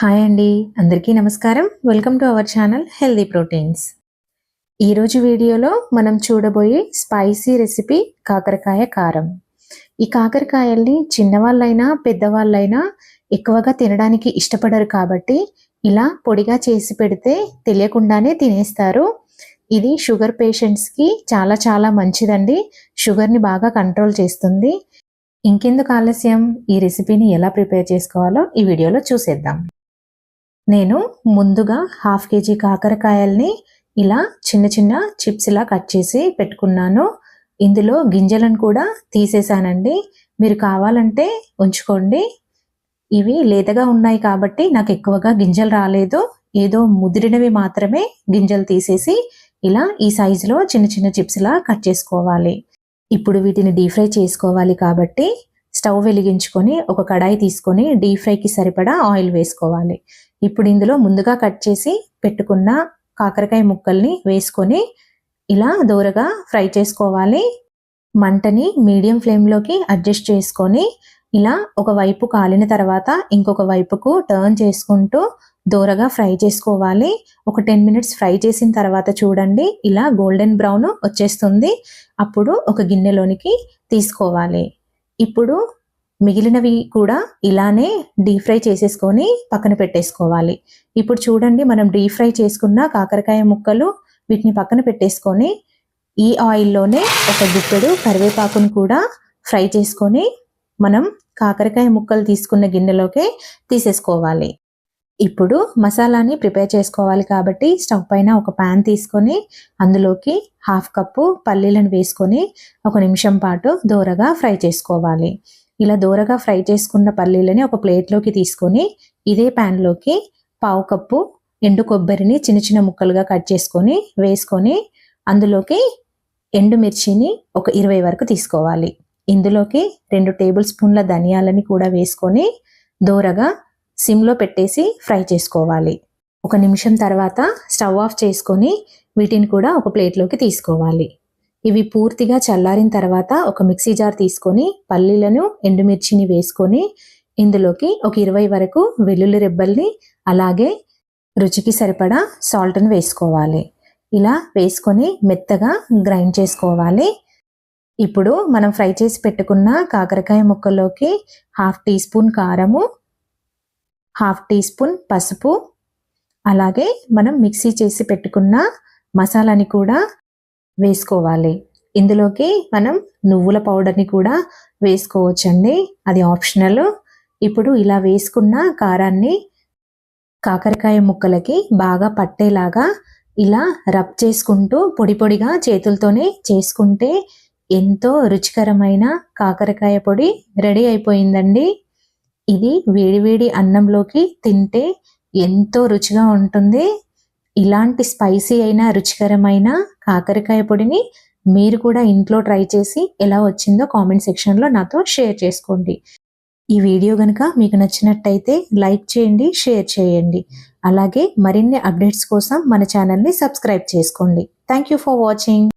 Hi అండి. అందరికీ నమస్కారం. Welcome to our channel healthy proteins. ఈరోజు వీడియోలో మనం చూడబోయే స్పైసీ రెసిపీ కాకరకాయ కారం. ఈ కాకరకాయల్ని చిన్నవాళ్ళైనా పెద్దవాళ్ళైనా ఎక్కువగా తినడానికి ఇష్టపడరు కాబట్టి ఇలా పొడిగా చేసి పెడితే తెలియకుండానే తినేస్తారు. ఇది షుగర్ పేషెంట్స్కి చాలా చాలా మంచిదండి. షుగర్ని బాగా కంట్రోల్ చేస్తుంది. ఇంకెందుకు ఆలస్యం? ఈ రెసిపీని ఎలా ప్రిపేర్ చేసుకోవాలో ఈ వీడియోలో చూసేద్దాం. నేను ముందుగా హాఫ్ కేజీ కాకరకాయల్ని ఇలా చిన్న చిన్న చిప్స్ ఇలా కట్ చేసి పెట్టుకున్నాను. ఇందులో గింజలను కూడా తీసేసానండి. మీరు కావాలంటే ఉంచుకోండి. ఇవి లేతగా ఉన్నాయి కాబట్టి నాకు ఎక్కువగా గింజలు రాలేదు. ఏదో ముదిరినవి మాత్రమే గింజలు తీసేసి ఇలా ఈ సైజులో చిన్న చిన్న చిప్స్లా కట్ చేసుకోవాలి. ఇప్పుడు వీటిని డీప్ ఫ్రై చేసుకోవాలి కాబట్టి స్టవ్ వెలిగించుకొని ఒక కడాయి తీసుకొని డీప్ ఫ్రైకి సరిపడా ఆయిల్ వేసుకోవాలి. ఇప్పుడు ఇందులో ముందుగా కట్ చేసి పెట్టుకున్న కాకరకాయ ముక్కల్ని వేసుకొని ఇలా దూరగా ఫ్రై చేసుకోవాలి. మంటని మీడియం ఫ్లేమ్లోకి అడ్జస్ట్ చేసుకొని ఇలా ఒక వైపు కాలిన తర్వాత ఇంకొక వైపుకు టర్న్ చేసుకుంటూ దూరగా ఫ్రై చేసుకోవాలి. ఒక టెన్ మినిట్స్ ఫ్రై చేసిన తర్వాత చూడండి ఇలా గోల్డెన్ బ్రౌన్ వచ్చేస్తుంది. అప్పుడు ఒక గిన్నెలోనికి తీసుకోవాలి. ఇప్పుడు మిగిలినవి కూడా ఇలానే డీప్ ఫ్రై చేసేసుకొని పక్కన పెట్టేసుకోవాలి. ఇప్పుడు చూడండి మనం డీప్ ఫ్రై చేసుకున్న కాకరకాయ ముక్కలు వీటిని పక్కన పెట్టేసుకొని ఈ ఆయిల్లోనే ఒక గుప్పెడు కరివేపాకును కూడా ఫ్రై చేసుకొని మనం కాకరకాయ ముక్కలు తీసుకున్న గిన్నెలోకే తీసేసుకోవాలి. ఇప్పుడు మసాలాని ప్రిపేర్ చేసుకోవాలి కాబట్టి స్టవ్ పైన ఒక ప్యాన్ తీసుకొని అందులోకి హాఫ్ కప్పు పల్లీలను వేసుకొని ఒక నిమిషం పాటు దూరగా ఫ్రై చేసుకోవాలి. ఇలా దూరగా ఫ్రై చేసుకున్న పల్లీలని ఒక ప్లేట్లోకి తీసుకొని ఇదే ప్యాన్లోకి పావు కప్పు ఎండు కొబ్బరిని చిన్న చిన్న ముక్కలుగా కట్ చేసుకొని వేసుకొని అందులోకి ఎండుమిర్చిని ఒక ఇరవై వరకు తీసుకోవాలి. ఇందులోకి రెండు టేబుల్ స్పూన్ల ధనియాలని కూడా వేసుకొని దూరగా సిమ్లో పెట్టేసి ఫ్రై చేసుకోవాలి. ఒక నిమిషం తర్వాత స్టవ్ ఆఫ్ చేసుకొని వీటిని కూడా ఒక ప్లేట్లోకి తీసుకోవాలి. ఇవి పూర్తిగా చల్లారిన తర్వాత ఒక మిక్సీ జార్ తీసుకొని పల్లీలను ఎండుమిర్చిని వేసుకొని ఇందులోకి ఒక ఇరవై వరకు వెల్లుల్లి రెబ్బల్ని అలాగే రుచికి సరిపడా సాల్ట్ని వేసుకోవాలి. ఇలా వేసుకొని మెత్తగా గ్రైండ్ చేసుకోవాలి. ఇప్పుడు మనం ఫ్రై చేసి పెట్టుకున్న కాకరకాయ ముక్కల్లోకి హాఫ్ టీ స్పూన్ కారము హాఫ్ టీ స్పూన్ పసుపు. అలాగే మనం మిక్సీ చేసి పెట్టుకున్న మసాలాని కూడా వేసుకోవాలి. ఇందులోకి మనం నువ్వుల పౌడర్ని కూడా వేసుకోవచ్చండి. అది ఆప్షనల్. ఇప్పుడు ఇలా వేసుకున్న కారాన్ని కాకరకాయ ముక్కలకి బాగా పట్టేలాగా ఇలా రబ్ చేసుకుంటూ పొడి పొడిగా చేతులతోనే చేసుకుంటే ఎంతో రుచికరమైన కాకరకాయ పొడి రెడీ అయిపోయిందండి. ఇది వేడివేడి అన్నంలోకి తింటే ఎంతో రుచిగా ఉంటుంది. ఇలాంటి స్పైసీ అయిన రుచికరమైన కాకరకాయ పొడిని మీరు కూడా ఇంట్లో ట్రై చేసి ఎలా వచ్చిందో కామెంట్ సెక్షన్లో నాతో షేర్ చేసుకోండి. ఈ వీడియో కనుక మీకు నచ్చినట్టయితే లైక్ చేయండి షేర్ చేయండి. అలాగే మరిన్ని అప్డేట్స్ కోసం మన ఛానల్ని సబ్స్క్రైబ్ చేసుకోండి. Thank you for watching.